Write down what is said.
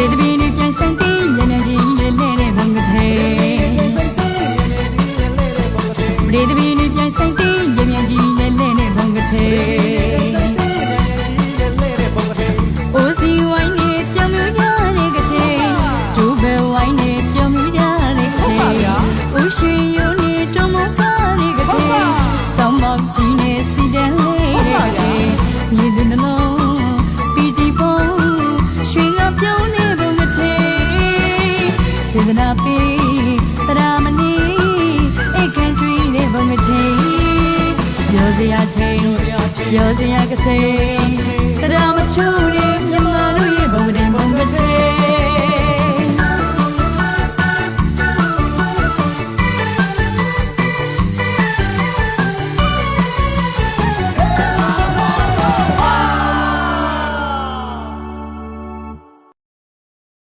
ရေတပင်းနဲ့ပြန်ဆိုင်တဲ့ညနေကြီးနဲ့လဲတဲ့ဘုံကထဲရေတပင်းနဲ့ပြန်ဆိုင်တဲ့ညမြန်ကြီးနဲ့လဲတဲ့ဘုံကထဲအိုစီဝိုင်းနဲ့ပြောင်းမျိုးကြတဲ့ကထဲဒူဘဲဝိုင်းနဲ့ပြောင်းမျိုးကြတဲ့ကထဲအိုရှိယိုနဲ့တုံးမကားတဲ့ကထဲဆောင်းမောင်ကြီးနဲ့စီတ စေတနာပေးတရာမနီအိတ်ကန်ကျွေးတဲ့ဘုံကထဲပြောစရာချင်းပြောစရာကထဲတရာမချူတဲ့